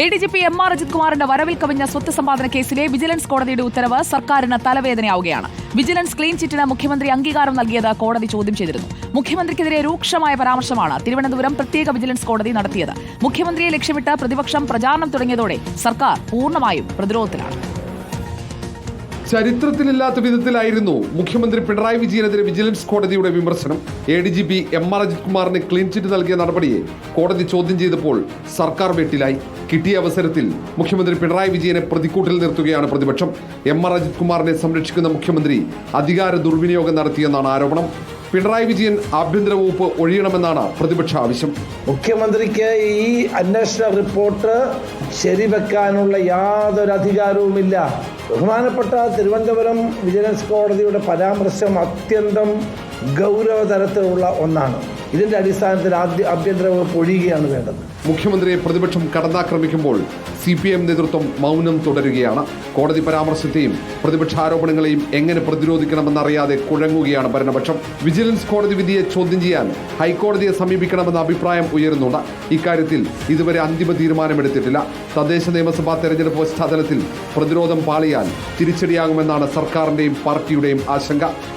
A D G P M R Ajith കുമാറിന്റെ വരവിൽ കവിഞ്ഞ സ്വത്ത് സമ്പാദന കേസിലെ വിജിലൻസ് കോടതിയുടെ ഉത്തരവ് സർക്കാരിന് തലവേദനയാവുകയാണ്. വിജിലൻസ് ക്ലീൻ ചിറ്റിന് മുഖ്യമന്ത്രി അംഗീകാരം നൽകിയത് കോടതി ചോദ്യം ചെയ്തിരുന്നു. മുഖ്യമന്ത്രിക്കെതിരെ രൂക്ഷമായ പരാമർശമാണ് തിരുവനന്തപുരം പ്രത്യേക വിജിലൻസ് കോടതി നടത്തിയത്. മുഖ്യമന്ത്രിയെ ലക്ഷ്യമിട്ട് പ്രതിപക്ഷം പ്രചാരണം തുടങ്ങിയതോടെ സർക്കാർ പൂർണമായും പ്രതിരോധത്തിലാണ്. ചരിത്രത്തിലില്ലാത്ത വിധത്തിലായിരുന്നു മുഖ്യമന്ത്രി പിണറായി വിജയനെതിരെ വിജിലൻസ് കോടതിയുടെ വിമർശനം. A D G P M R Ajith കുമാറിന് ക്ലീൻ ചിറ്റ് നൽകിയ നടപടിയെ കോടതി ചോദ്യം ചെയ്തപ്പോൾ സർക്കാർ വെട്ടിലായി. കിട്ടിയ അവസരത്തിൽ മുഖ്യമന്ത്രി പിണറായി വിജയനെ പ്രതിക്കൂട്ടിൽ നിർത്തുകയാണ് പ്രതിപക്ഷം. എം ആർ അജിത് കുമാറിനെ സംരക്ഷിക്കുന്ന മുഖ്യമന്ത്രി അധികാര ദുർവിനിയോഗം നടത്തിയെന്നാണ് ആരോപണം. പിണറായി വിജയൻ ആഭ്യന്തര വകുപ്പ് ഒഴിയണമെന്നാണ് പ്രതിപക്ഷ ആവശ്യം. മുഖ്യമന്ത്രിക്ക് ഈ അന്വേഷണ റിപ്പോർട്ട് ശരിവെക്കാനുള്ള യാതൊരു അധികാരവുമില്ല. ബഹുമാനപ്പെട്ട തിരുവനന്തപുരം വിജിലൻസ് കോടതിയുടെ പരാമർശം അത്യന്തം ഗൗരവതരത്തിലുള്ള ഒന്നാണ്. ഇതിന്റെ അടിസ്ഥാനത്തിൽ ആദ്യ ആഭ്യന്തര വകുപ്പ് ഒഴിയുകയാണ് വേണ്ടത്. മുഖ്യമന്ത്രിയെ പ്രതിപക്ഷം കടന്നാക്രമിക്കുമ്പോൾ സി പി എം നേതൃത്വം മൗനം തുടരുകയാണ്. കോടതി പരാമർശത്തെയും പ്രതിപക്ഷ ആരോപണങ്ങളെയും എങ്ങനെ പ്രതിരോധിക്കണമെന്നറിയാതെ കുഴങ്ങുകയാണ് ഭരണപക്ഷം. വിജിലൻസ് കോടതി വിധിയെ ചോദ്യം ചെയ്യാൻ ഹൈക്കോടതിയെ സമീപിക്കണമെന്ന അഭിപ്രായം ഉയരുന്നുണ്ട്. ഇക്കാര്യത്തിൽ ഇതുവരെ അന്തിമ തീരുമാനമെടുത്തിട്ടില്ല. തദ്ദേശ നിയമസഭാ തെരഞ്ഞെടുപ്പ് പശ്ചാത്തലത്തിൽ പ്രതിരോധം പാളിയാൽ തിരിച്ചടിയാകുമെന്നാണ് സർക്കാരിന്റെയും പാർട്ടിയുടെയും ആശങ്ക.